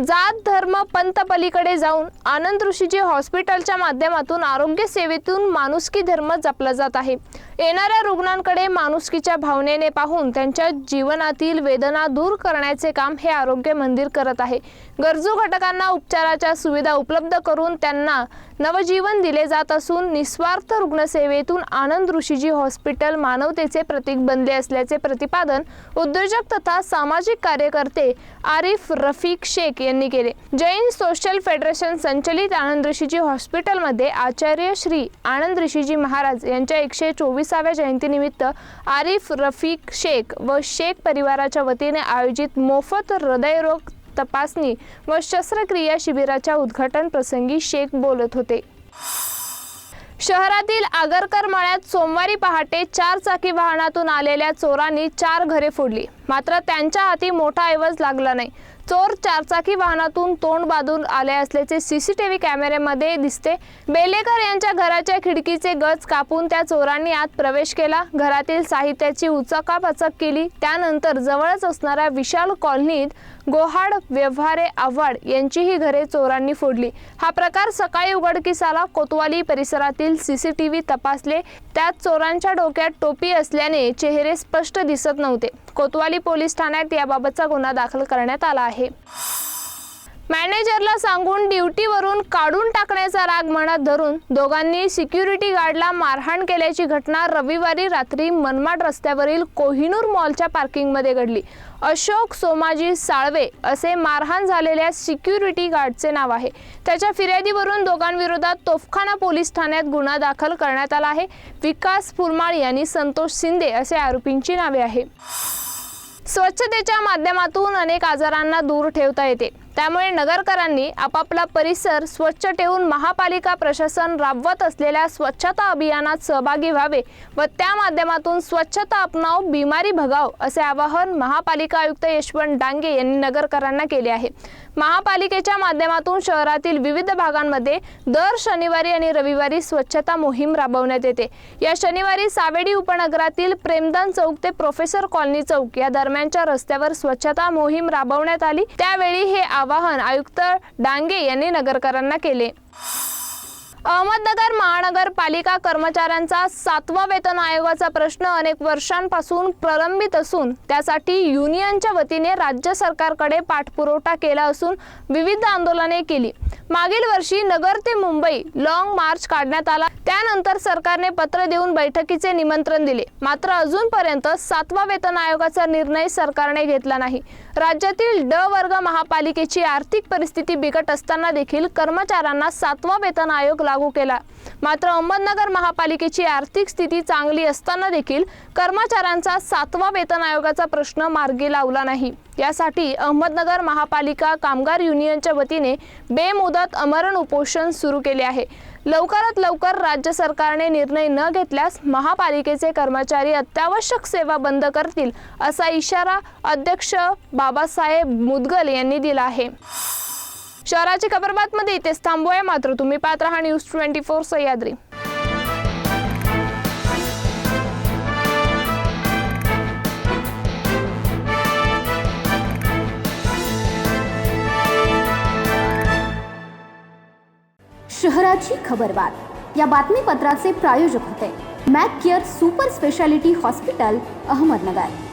जात धर्म पंत पलीकडे जाऊन आनंद ऋषीजी हॉस्पिटलच्या माध्यमातून आरोग्य सेवेतून माणुसकी धर्म जपला जात आहे. येणाऱ्या रुग्णांकडे माणुसकीच्या भावनेने पाहून त्यांच्या जीवनातील वेदना दूर करण्याचे काम हे आरोग्य मंदिर करत आहे. गरजू घटकांना उपचाराच्या सुविधा उपलब्ध करून त्यांना नवजीवन दिले जात असून निस्वार्थ रुग्णसेवेतून आनंद ऋषीजी हॉस्पिटल मानवतेचे प्रतीक बनले असल्याचे प्रतिपादन उद्योजक तथा सामाजिक कार्यकर्ते आरिफ रफीक शेख यांनी केले. जैन सोशल फेडरेशन संचलित आनंद ऋषीजी हॉस्पिटलमध्ये आचार्य श्री आनंद ऋषीजी महाराज यांच्या एकशे चोवीस एकोणतीसाव्या जयंतीनिमित्त आरिफ रफिक शेख व शेख परिवाराच्या वतीने आयोजित मोफत हृदयरोग तपासणी व शस्त्रक्रिया शिबिराच्या उद्घाटन प्रसंगी शेख बोलत होते. शहरातील आगरकर मळ्यात सोमवारी पहाटे चार चाकी वाहनातून आलेल्या चोरांनी चार घरे फोडली. मात्र त्यांच्या हाती मोठा ऐवज लागला नाही. चोर चारचाकी वाहनातून तोंड बांधून आले असल्याचे सीसीटीव्ही कॅमेऱ्यामध्ये दिसते. बेलेकर यांच्या घराच्या खिडकीचे गज कापून त्या चोरांनी आत प्रवेश केला. घरातील साहित्याची उचकापाचक केली. त्यानंतर जवळच असणाऱ्या विशाल कॉलनीत गोहाड व्यवहारे आव्हाड यांचीही घरे चोरांनी फोडली. हा प्रकार सकाळी उघडकीस आला कोतवाली परिसरातील सीसीटीव्ही तपासले. त्यात चोरांच्या डोक्यात टोपी असल्याने चेहरे स्पष्ट दिसत नव्हते. कोतवाली पोलीस ठाण्यात याबाबतचा गुन्हा दाखल करण्यात आला आहे. मॅनेजरला सांगून ड्युटीवरून काढून टाकण्याचा राग मनात धरून दोघांनी सिक्युरिटी गार्डला मारहाण केल्याची घटना रविवारी रात्री मनमाड रस्त्यावरील कोहिनूर मॉलच्या पार्किंगमध्ये घडली. अशोक सोमाजी साळवे असे मारहाण झालेल्या सिक्युरिटी गार्डचे नाव आहे. त्याच्या फिर्यादीवरून दोघांविरोधात तोफखाना पोलीस ठाण्यात गुन्हा दाखल करण्यात आला आहे. विकास फुलमाळी आणि संतोष शिंदे असे आरोपींची नावे आहे. स्वच्छतेच्या माध्यमातून अनेक आजारांना दूर ठेवता येते. त्यामुळे नगरकरांनी आपापला परिसर स्वच्छ ठेवून महापालिका प्रशासन राबवत असलेल्या स्वच्छता अभियानात सहभागी व्हावे व त्या माध्यमातून स्वच्छता अपनाव बिमारी भगाव असे आवाहन महापालिका आयुक्त यशवंत डांगे यांनी नगरकरांना केले आहे. महापालिकेच्या माध्यमातून शहरातील विविध भागांमध्ये दर शनिवारी आणि रविवारी स्वच्छता मोहीम राबवण्यात येते. या शनिवारी सावेडी उपनगरातील प्रेमदान चौक ते प्रोफेसर कॉलनी चौक या दरम्यानच्या रस्त्यावर स्वच्छता मोहीम राबवण्यात आली. त्यावेळी हे आवाहन आयुक्त डांगे यांनी नगरकरांना केले. अहमदनगर महानगरपालिका कर्मचाऱ्यांचा सातवा वेतन आयोगाचा प्रश्न अनेक वर्षांपासून प्रलंबित असून त्यासाठी युनियनच्या वतीने राज्य सरकारकडे पाठपुरवठा केला असून विविध आंदोलने केली. मागील वर्षी नगर ते मुंबई लॉंग मार्च काढण्यात आला. त्यानंतर सरकारने पत्र देऊन बैठकीचे निमंत्रण दिले. मात्र अजूनपर्यंत सातवा वेतन आयोगाचा निर्णय सरकारने घेतला नाही. राज्यातील ड वर्ग महापालिकेची आर्थिक परिस्थिती बिकट असताना देखील कर्मचाऱ्यांना सातवा वेतन आयोग लागू केला. मात्र अहमदनगर महापालिकेची आर्थिक स्थिती चांगली असताना देखील कर्मचाऱ्यांचा सातवा वेतन आयोगाचा प्रश्न मार्गी लावला नाही. यासाठी अहमदनगर महापालिका कामगार युनियनच्या वतीने बेमुदत अमरण उपोषण सुरू केले आहे. लवकरात लवकर राज्य सरकारने निर्णय न घेतल्यास महापालिकेचे कर्मचारी अत्यावश्यक सेवा बंद करतील असा इशारा अध्यक्ष बाबासाहेब मुदगल यांनी दिला आहे. शहराची खबरबातमध्ये इथेच थांबूया. मात्र तुम्ही पाहत राहा न्यूज ट्वेंटी फोर सह्याद्री. शहराची खबरबात या बातमीपत्राचे प्रायोजक होते Mac care super speciality hospital Ahmednagar.